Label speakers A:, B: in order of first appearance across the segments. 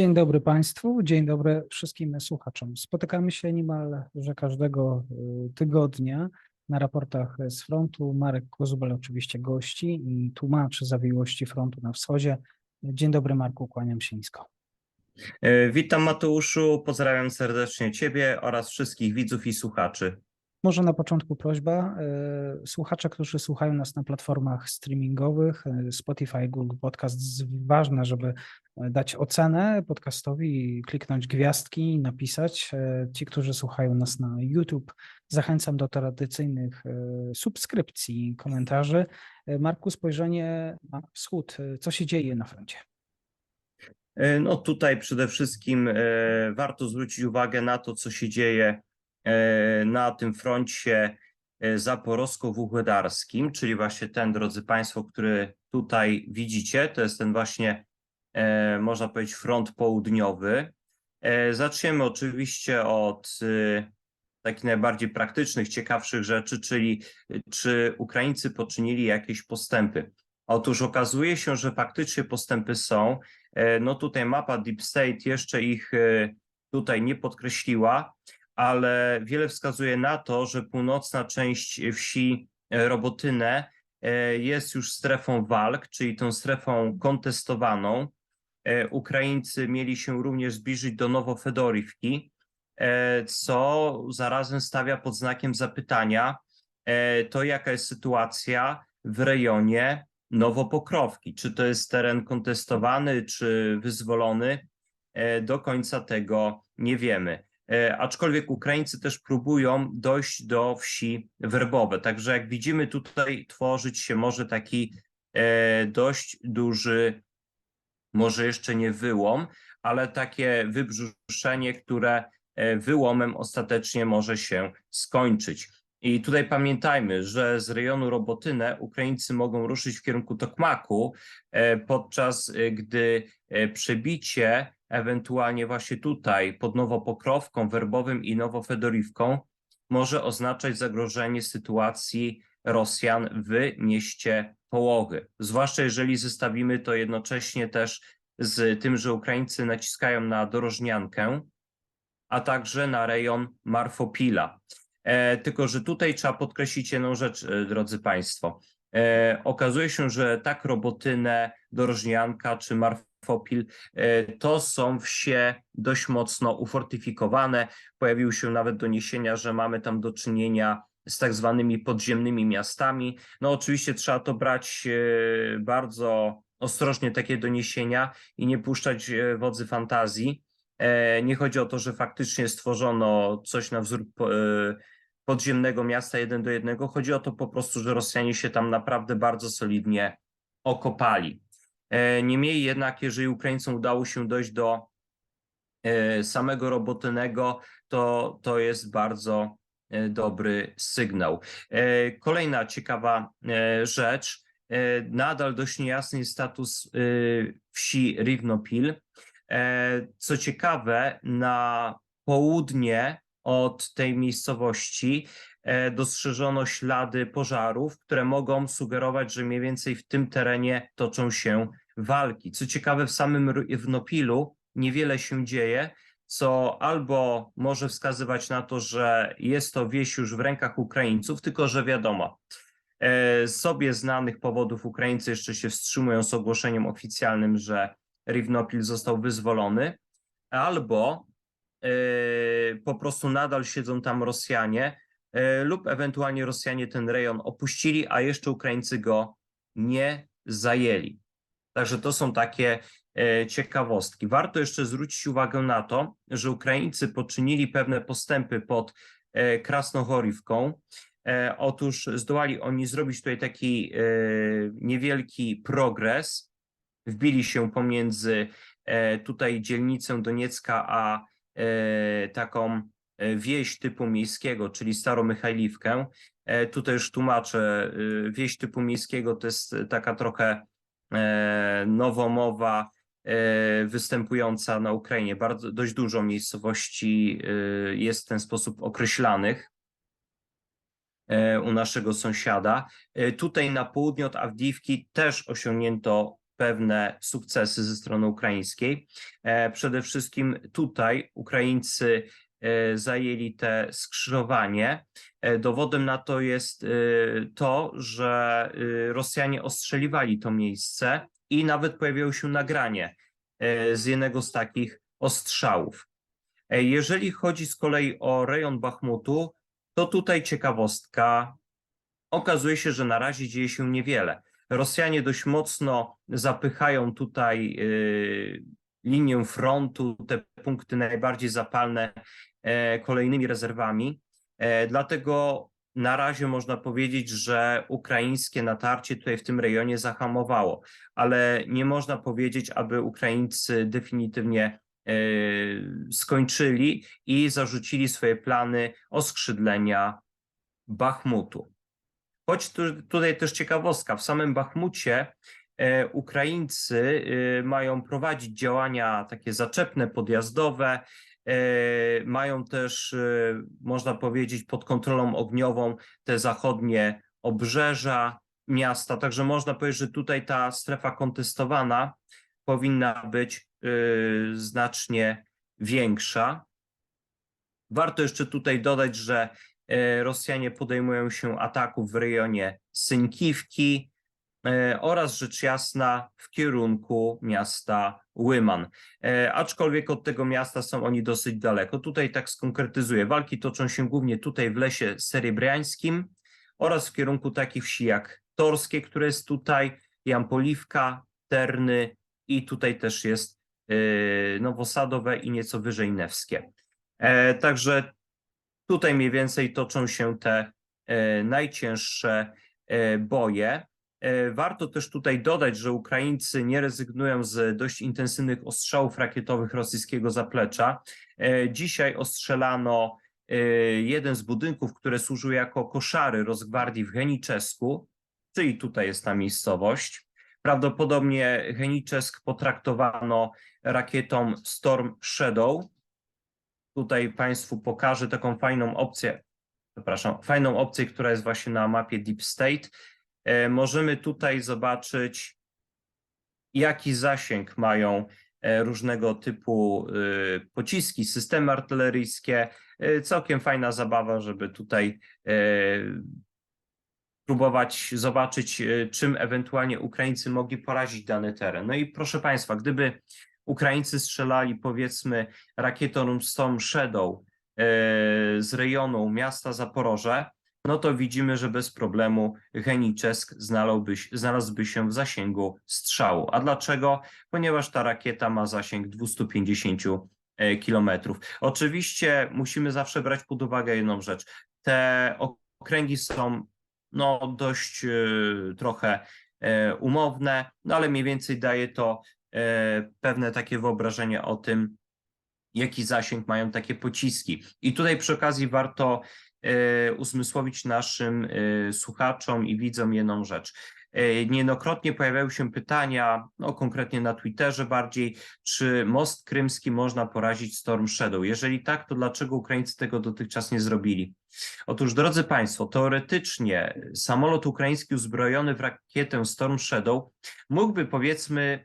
A: Dzień dobry Państwu, dzień dobry wszystkim słuchaczom. Spotykamy się niemal że każdego y, tygodnia na raportach z frontu. Marek Kozubel oczywiście gości i tłumaczy zawiłości frontu na wschodzie. Dzień dobry Marku, kłaniam się nisko.
B: E, Witam Mateuszu, pozdrawiam serdecznie Ciebie oraz wszystkich widzów i słuchaczy.
A: Może na początku prośba. y, Słuchacze, którzy słuchają nas na platformach streamingowych, y, Spotify, Google Podcast, ważne, żeby y, dać ocenę podcastowi, kliknąć gwiazdki, napisać. Ci, którzy słuchają nas na YouTube, zachęcam do tradycyjnych subskrypcji, komentarzy. Marku, spojrzenie na wschód. Co się dzieje na froncie?
B: E, No tutaj przede wszystkim e, warto zwrócić uwagę na to, co się dzieje e, na tym froncie e, zaporowsko-wuhłedarskim, czyli właśnie ten, drodzy Państwo, który tutaj widzicie, to jest ten właśnie, e, można powiedzieć, front południowy. E, Zaczniemy oczywiście od e, takich najbardziej praktycznych, ciekawszych rzeczy, czyli e, czy Ukraińcy poczynili jakieś postępy. Otóż okazuje się, że faktycznie postępy są. E, No tutaj mapa Deep State jeszcze ich e, tutaj nie podkreśliła, ale wiele wskazuje na to, że północna część wsi e, Robotynę e, jest już strefą walk, czyli tą strefą kontestowaną. E, Ukraińcy mieli się również zbliżyć do Nowofedorivki, co zarazem stawia pod znakiem zapytania to, jaka jest sytuacja w rejonie Nowopokrowki. Czy to jest teren kontestowany, czy wyzwolony? Do końca tego nie wiemy. E, Aczkolwiek Ukraińcy też próbują dojść do wsi werbowe. Także jak widzimy, tutaj tworzyć się może taki e, dość duży, może jeszcze nie wyłom, ale takie wybrzuszenie, które e, wyłomem ostatecznie może się skończyć. I tutaj pamiętajmy, że z rejonu Robotynę Ukraińcy mogą ruszyć w kierunku Tokmaku, podczas gdy przebicie ewentualnie właśnie tutaj pod Nowopokrowką, Werbowym i Nowofedorivką może oznaczać zagrożenie sytuacji Rosjan w mieście Połowy. Zwłaszcza jeżeli zestawimy to jednocześnie też z tym, że Ukraińcy naciskają na Dorożniankę, a także na rejon Marfopila. E, tylko, że tutaj trzeba podkreślić jedną rzecz, e, drodzy Państwo. E, okazuje się, że tak Robotynę, Dorożnianka czy Marfopil e, to są wsie dość mocno ufortyfikowane. Pojawiły się nawet doniesienia, że mamy tam do czynienia z tak zwanymi podziemnymi miastami. No oczywiście trzeba to brać e, bardzo ostrożnie, takie doniesienia i nie puszczać e, wodzy fantazji. Nie chodzi o to, że faktycznie stworzono coś na wzór po- podziemnego miasta jeden do jednego. Chodzi o to po prostu, że Rosjanie się tam naprawdę bardzo solidnie okopali. E, Niemniej jednak, jeżeli Ukraińcom udało się dojść do e, samego Robotynego, to, to jest bardzo e, dobry sygnał. Kolejna ciekawa rzecz. Nadal dość niejasny jest status wsi Rivnopil. E, Co ciekawe, na południe od tej miejscowości dostrzeżono ślady pożarów, które mogą sugerować, że mniej więcej w tym terenie toczą się walki. Co ciekawe, w samym Rivnopilu niewiele się dzieje, co albo może wskazywać na to, że jest to wieś już w rękach Ukraińców, tylko że wiadomo, e, z sobie znanych powodów Ukraińcy jeszcze się wstrzymują z ogłoszeniem oficjalnym, że Rivnopil został wyzwolony, albo e, po prostu nadal siedzą tam Rosjanie, e, lub ewentualnie Rosjanie ten rejon opuścili, a jeszcze Ukraińcy go nie zajęli. Także to są takie e, ciekawostki. Warto jeszcze zwrócić uwagę na to, że Ukraińcy poczynili pewne postępy pod e, Krasnochorivką. E, Otóż zdołali oni zrobić tutaj taki niewielki progres. Wbili się pomiędzy tutaj dzielnicę Doniecka, a taką wieś typu miejskiego, czyli Staromichajliwkę. E, Tutaj już tłumaczę, wieś typu miejskiego to jest taka trochę nowomowa e, występująca na Ukrainie. Bardzo, dość dużo miejscowości e, jest w ten sposób określanych e, u naszego sąsiada. E, Tutaj na południe od Awdiwki też osiągnięto pewne sukcesy ze strony ukraińskiej. E, Przede wszystkim tutaj Ukraińcy e, zajęli te skrzyżowanie. E, Dowodem na to jest e, to, że e, Rosjanie ostrzeliwali to miejsce i nawet pojawiło się nagranie e, z jednego z takich ostrzałów. E, Jeżeli chodzi z kolei o rejon Bachmutu, to tutaj ciekawostka. Okazuje się, że na razie dzieje się niewiele. Rosjanie dość mocno zapychają tutaj linię frontu, te punkty najbardziej zapalne e, kolejnymi rezerwami. E, Dlatego na razie można powiedzieć, że ukraińskie natarcie tutaj w tym rejonie zahamowało, ale nie można powiedzieć, aby Ukraińcy definitywnie e, skończyli i zarzucili swoje plany oskrzydlenia Bachmutu. Choć tu, tutaj też ciekawostka, w samym Bachmucie Ukraińcy e, mają prowadzić działania takie zaczepne, podjazdowe, e, mają też, e, można powiedzieć, pod kontrolą ogniową te zachodnie obrzeża miasta, także można powiedzieć, że tutaj ta strefa kontestowana powinna być e, znacznie większa. Warto jeszcze tutaj dodać, że e, Rosjanie podejmują się ataków w rejonie Synkiwki e, oraz rzecz jasna w kierunku miasta Łyman. E, Aczkolwiek od tego miasta są oni dosyć daleko. Tutaj tak skonkretyzuję. Walki toczą się głównie tutaj w lesie serybriańskim oraz w kierunku takich wsi jak Torskie, które jest tutaj, Jampoliwka, Terny i tutaj też jest e, Nowosadowe i nieco wyżej Newskie. E, Także tutaj mniej więcej toczą się te e, najcięższe e, boje. E, Warto też tutaj dodać, że Ukraińcy nie rezygnują z dość intensywnych ostrzałów rakietowych rosyjskiego zaplecza. E, Dzisiaj ostrzelano e, jeden z budynków, które służył jako koszary Rosgwardii w Heniczesku, czyli tutaj jest ta miejscowość. Prawdopodobnie Heniczesk potraktowano rakietą Storm Shadow. Tutaj Państwu pokażę taką fajną opcję, przepraszam, fajną opcję, która jest właśnie na mapie Deep State. E, Możemy tutaj zobaczyć, jaki zasięg mają e, różnego typu e, pociski, systemy artyleryjskie. Całkiem fajna zabawa, żeby tutaj próbować zobaczyć, czym ewentualnie Ukraińcy mogli porazić dany teren. No i proszę Państwa, gdyby Ukraińcy strzelali powiedzmy rakietą Storm Shadow z rejonu miasta Zaporoże, no to widzimy, że bez problemu Heniczesk znalazłby, znalazłby się w zasięgu strzału. A dlaczego? Ponieważ ta rakieta ma zasięg 250 e, kilometrów. Oczywiście musimy zawsze brać pod uwagę jedną rzecz. Te okręgi są no, dość e, trochę e, umowne, no ale mniej więcej daje to pewne takie wyobrażenie o tym, jaki zasięg mają takie pociski. I tutaj przy okazji warto e, uzmysłowić naszym e, słuchaczom i widzom jedną rzecz. E, Niejednokrotnie pojawiały się pytania, no konkretnie na Twitterze bardziej, czy most krymski można porazić Storm Shadow? Jeżeli tak, to dlaczego Ukraińcy tego dotychczas nie zrobili? Otóż, drodzy Państwo, teoretycznie samolot ukraiński uzbrojony w rakietę Storm Shadow mógłby powiedzmy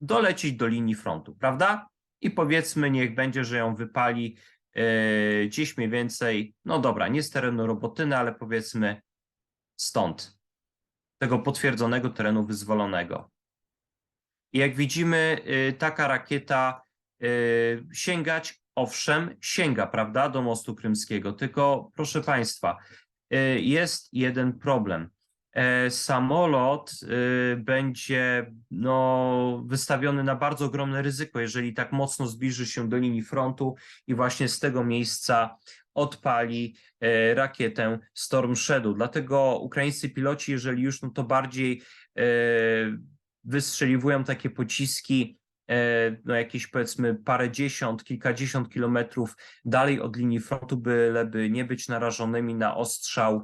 B: dolecieć do linii frontu, prawda? I powiedzmy, niech będzie, że ją wypali e, gdzieś mniej więcej, no dobra, nie z terenu Robotyny, ale powiedzmy stąd, tego potwierdzonego terenu wyzwolonego. I jak widzimy, y, taka rakieta y, sięgać, owszem, sięga, prawda, do mostu krymskiego, tylko proszę Państwa, jest jeden problem. E, Samolot y, będzie no, wystawiony na bardzo ogromne ryzyko, jeżeli tak mocno zbliży się do linii frontu i właśnie z tego miejsca odpali e, rakietę Storm Shadow. Dlatego ukraińscy piloci, jeżeli już, no to bardziej e, wystrzeliwują takie pociski, no jakieś powiedzmy parę dziesiąt, kilkadziesiąt kilometrów dalej od linii frontu, byleby nie być narażonymi na ostrzał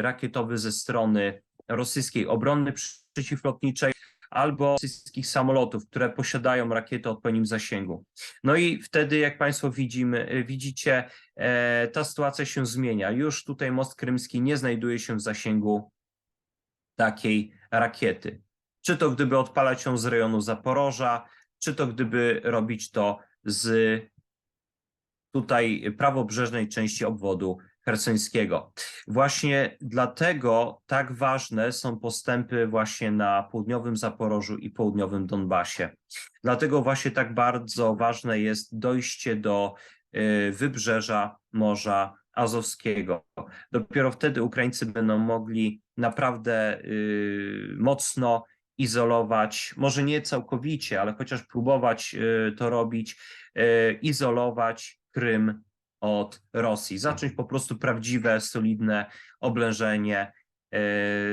B: rakietowy ze strony rosyjskiej obrony przeciwlotniczej albo rosyjskich samolotów, które posiadają rakiety o odpowiednim zasięgu. No i wtedy, jak Państwo widzimy, e, widzicie, e, ta sytuacja się zmienia. Już tutaj most krymski nie znajduje się w zasięgu takiej rakiety. Czy to gdyby odpalać ją z rejonu Zaporoża, czy to gdyby robić to z tutaj prawobrzeżnej części obwodu hersońskiego. Właśnie dlatego tak ważne są postępy właśnie na południowym Zaporożu i południowym Donbasie. Dlatego właśnie tak bardzo ważne jest dojście do y, wybrzeża Morza Azowskiego. Dopiero wtedy Ukraińcy będą mogli naprawdę y, mocno izolować, może nie całkowicie, ale chociaż próbować y, to robić, izolować Krym od Rosji. Zacząć po prostu prawdziwe, solidne oblężenie. y,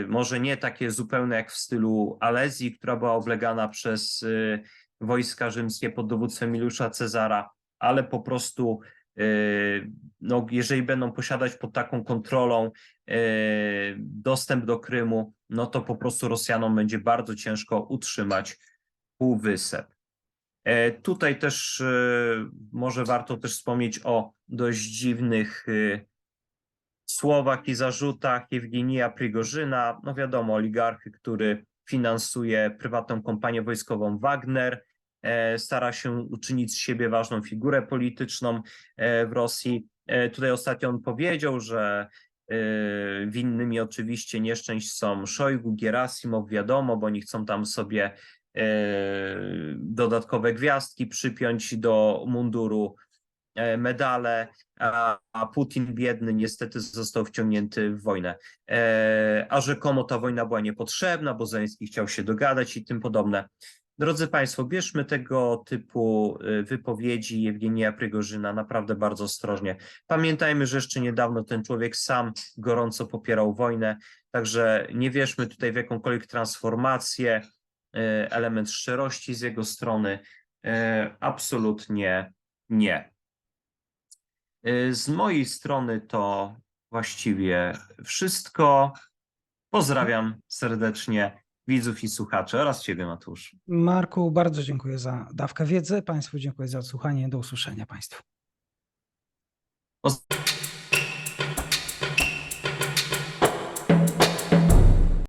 B: Może nie takie zupełne jak w stylu Alezji, która była oblegana przez y, wojska rzymskie pod dowództwem Juliusza Cezara, ale po prostu y, no, jeżeli będą posiadać pod taką kontrolą dostęp do Krymu, no to po prostu Rosjanom będzie bardzo ciężko utrzymać półwysep. E, Tutaj też e, może warto też wspomnieć o dość dziwnych e, słowach i zarzutach Jewgenija Prigorzyna. No wiadomo, oligarchy, który finansuje prywatną kompanię wojskową Wagner, stara się uczynić z siebie ważną figurę polityczną w Rosji. Tutaj ostatnio on powiedział, że winnymi oczywiście nieszczęść są Szojgu, Gerasimow, wiadomo, bo oni chcą tam sobie dodatkowe gwiazdki przypiąć do munduru, e, medale, a, Putin biedny niestety został wciągnięty w wojnę. E, A rzekomo ta wojna była niepotrzebna, bo Zeleński chciał się dogadać i tym podobne. Drodzy Państwo, bierzmy tego typu e, wypowiedzi Jewgenija Prygorzyna naprawdę bardzo ostrożnie. Pamiętajmy, że jeszcze niedawno ten człowiek sam gorąco popierał wojnę, także nie wierzmy tutaj w jakąkolwiek transformację, e, element szczerości z jego strony. E, Absolutnie nie. E, Z mojej strony to właściwie wszystko. Pozdrawiam serdecznie widzów i słuchaczy oraz Ciebie, Matusz.
A: Marku, bardzo dziękuję za dawkę wiedzy. Państwu dziękuję za odsłuchanie. Do usłyszenia Państwu.
B: Poz-